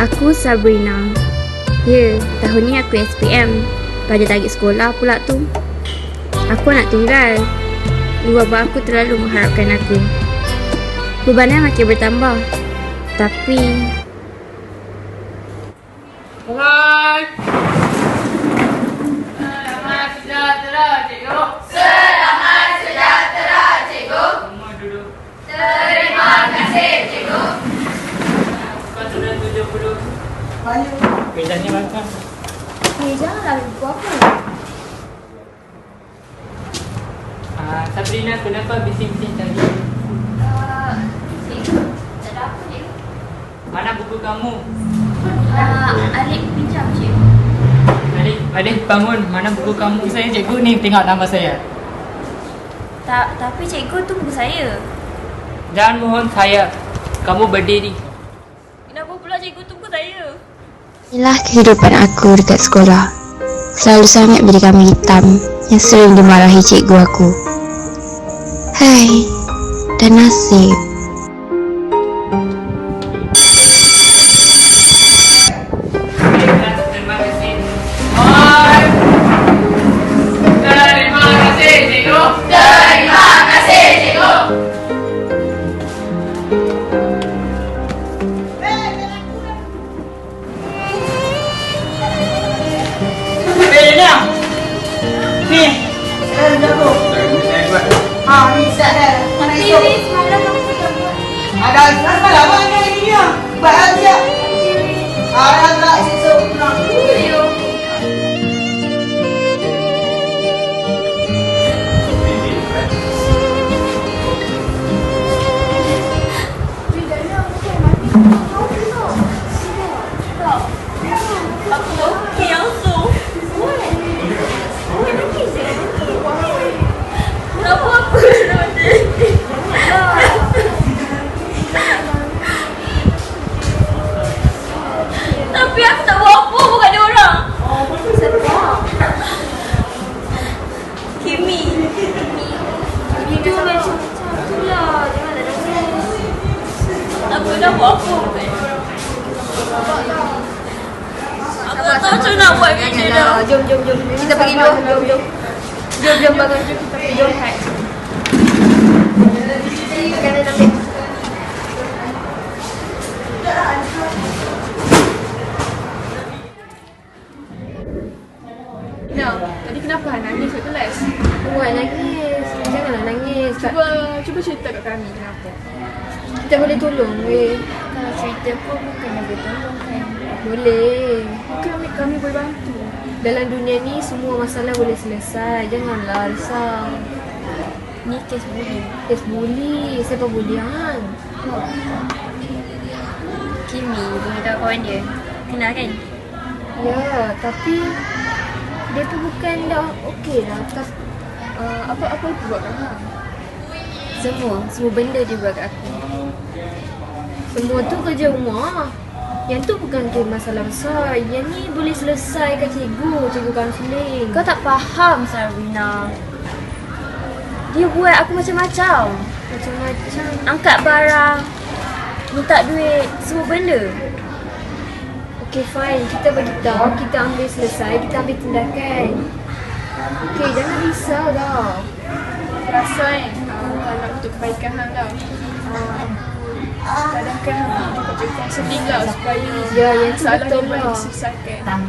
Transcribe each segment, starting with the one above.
Aku Sabrina. Ya, tahun ni aku SPM. Pada target sekolah pula tu. Aku anak tunggal. Ibu bapa aku terlalu mengharapkan aku. Bebannya makin bertambah. Tapi Hai. Selamat sejahtera, cikgu. Selamat sejahtera, cikgu. Terima kasih, cikgu. Kau sudah tujuh puluh. Banyak. Bedanya berapa? Eh, janganlah buku apa. Ah, Sabrina, kenapa bising-bising tadi? Uh, cikgu, tak ada apa cikgu. Mana buku kamu? Uh, Alik pinjam cikgu. Adik, adik bangun. Mana buku kamu? Saya cikgu ni tengok nama saya. Tak, tapi cikgu tu buku saya. Jangan mohon saya. Kamu berdiri. Kenapa pula cikgu tu? Inilah kehidupan aku dekat sekolah. Selalu sangat beri kami hitam yang sering dimarahi cikgu aku. Hai, dan nasib. Tapi Aku tak tahu macam nak buat dengan dia dah. Jom, jom, jom. Kita pergi dulu. Jom, jom. Jom, jom, bangun. Jom, kita pergi. Jom. Makanan ambil. Nah, tadi kenapa Han nangis kat kelas? Buat nangis. Janganlah nangis. Tak, Cuba cuba cerita kat kami kenapa. kita boleh tolong weh. Cerita pun bukan nak bertolong kan. Boleh. Kami kami boleh bantu. Dalam dunia ni semua masalah boleh selesai. Janganlah risau. Ni kes bully. Kes bully. Siapa bulian? Kimi, boleh tahu kawan dia. Kenal kan? Ya, tapi dia tu bukan dah okey lah. Tak, Uh, apa apa itu buat kan? semua, semua benda dia buat kat aku. Semua tu kerja rumah. Yang tu bukan ke masalah besar. Yang ni boleh selesai kat cikgu, cikgu kaunseling. Kau tak faham Sabrina. Dia buat aku macam-macam. macam-macam. Angkat barang, minta duit, semua benda. Okay fine, kita bagi tahu, kita ambil selesai, kita ambil tindakan. Okay, jangan risau dah. Rasa kan uh, kalau untuk kebaikan Han lah. Uh, kadang-kadang juga pergi counselling lah supaya Ya, yang tu masalah betul dia boleh lah. diselesaikan.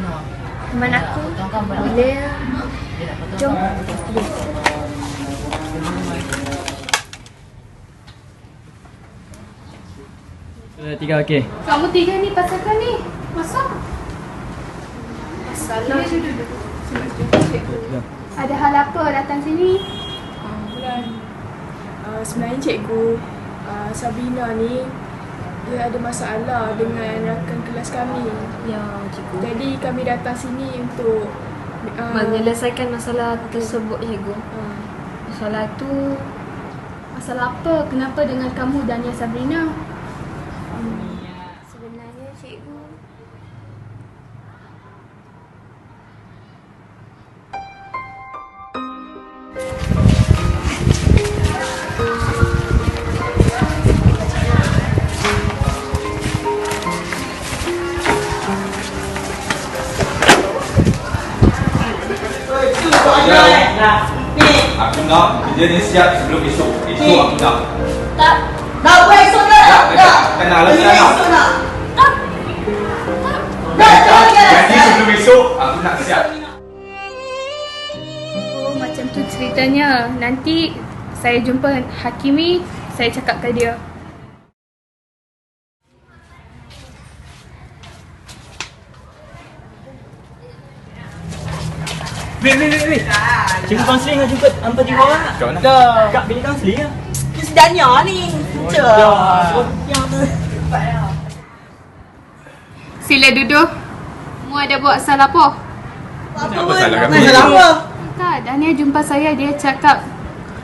Teman aku, Boleh lah. jom. Sudah tiga okey. Kamu tiga ni pasal kan ni? Masak? Salah. Ada hal apa datang sini? Uh, bulan. Uh, sebenarnya cikgu uh, Sabrina ni dia ada masalah dengan rakan kelas kami. Ya, cikgu. Jadi kami datang sini untuk uh, Menyelesaikan masalah tersebut, cikgu. uh, Masalah tu Masalah apa? Kenapa dengan kamu dan ya Sabrina? Sebenarnya cikgu, nak kerja ni siap sebelum esok. Esok Ni. aku nak. Tak. Nak buat esok? Tak, Tak. tak. Lah, Pergi tak esok nak? Tak. Tak. Janji sebelum esok aku nak siap. Oh, macam tu ceritanya. Nanti saya jumpa Hakimi, saya cakap ke dia. Wait, wait, wait, wait. Cikgu kaunseling dah jumpa hampa tiga orang tak? Kat mana? Kat bilik kaunseling lah. Ni sedanya ni. Yang tu. Sila duduk. Mu ada buat salah apa? Apa Apa salah kami? Salah apa? Tak, Dania jumpa saya, dia cakap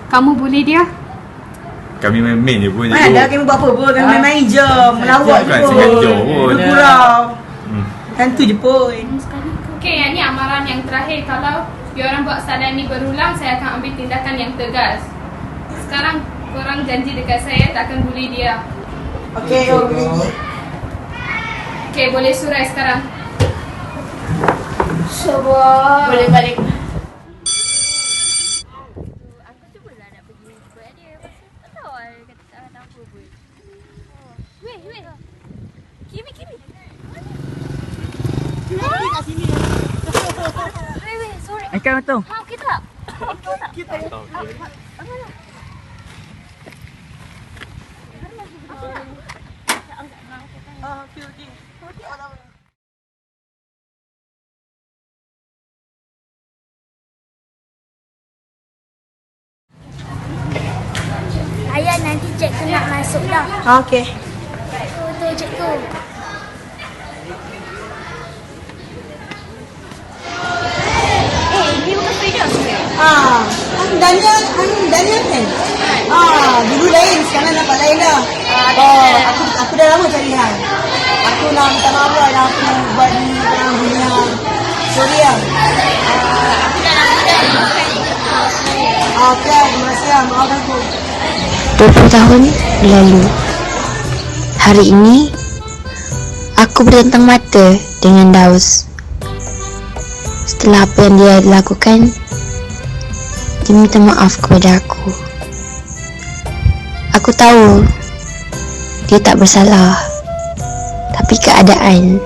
kamu bully dia. Kami main-main je pun. Mana ada kami buat apa pun. Kami main-main je. Melawak je Bukan pun. sengaja pun. Bergurau. Hmm. Kan tu je pun. Okey, yang ni amaran yang terakhir. Kalau dia orang buat salah ni berulang, saya akan ambil tindakan yang tegas. Sekarang korang janji dekat saya tak akan bully dia. Okey, oh, begini. Okey, boleh surai sekarang. Sabar. Boleh balik. Aku cubalah nak pergi jumpa dia. Pasal tak tahu lah dia kata tak ada apa pun. Oh. Weh, weh. Kimi, Kimi. Kimi kat sini. Weh, weh, sorry. Ikan betul. Ha, okey tak? Okey tak? Kita. Ayah nanti cikgu nak masuk dah. Okey. Betul cikgu. Eh, ni bukan sepeda sebenarnya. Ah, Daniel, Daniel kan? Ah, dulu sekarang nampak lain dah. Oh, aku aku dah lama cari hang. Aku nak minta maaf lah yang aku buat di tengah dunia. Sorry lah. Aku dah nak dah. Ah, okay, terima kasih lah. Maaf aku. 20 tahun berlalu. Hari ini, aku bertentang mata dengan Daus. Setelah apa yang dia lakukan, dia minta maaf kepada aku. Aku tahu dia tak bersalah, tapi keadaan.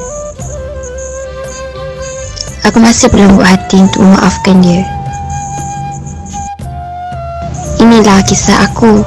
Aku masih berlembut hati untuk memaafkan dia. Inilah kisah aku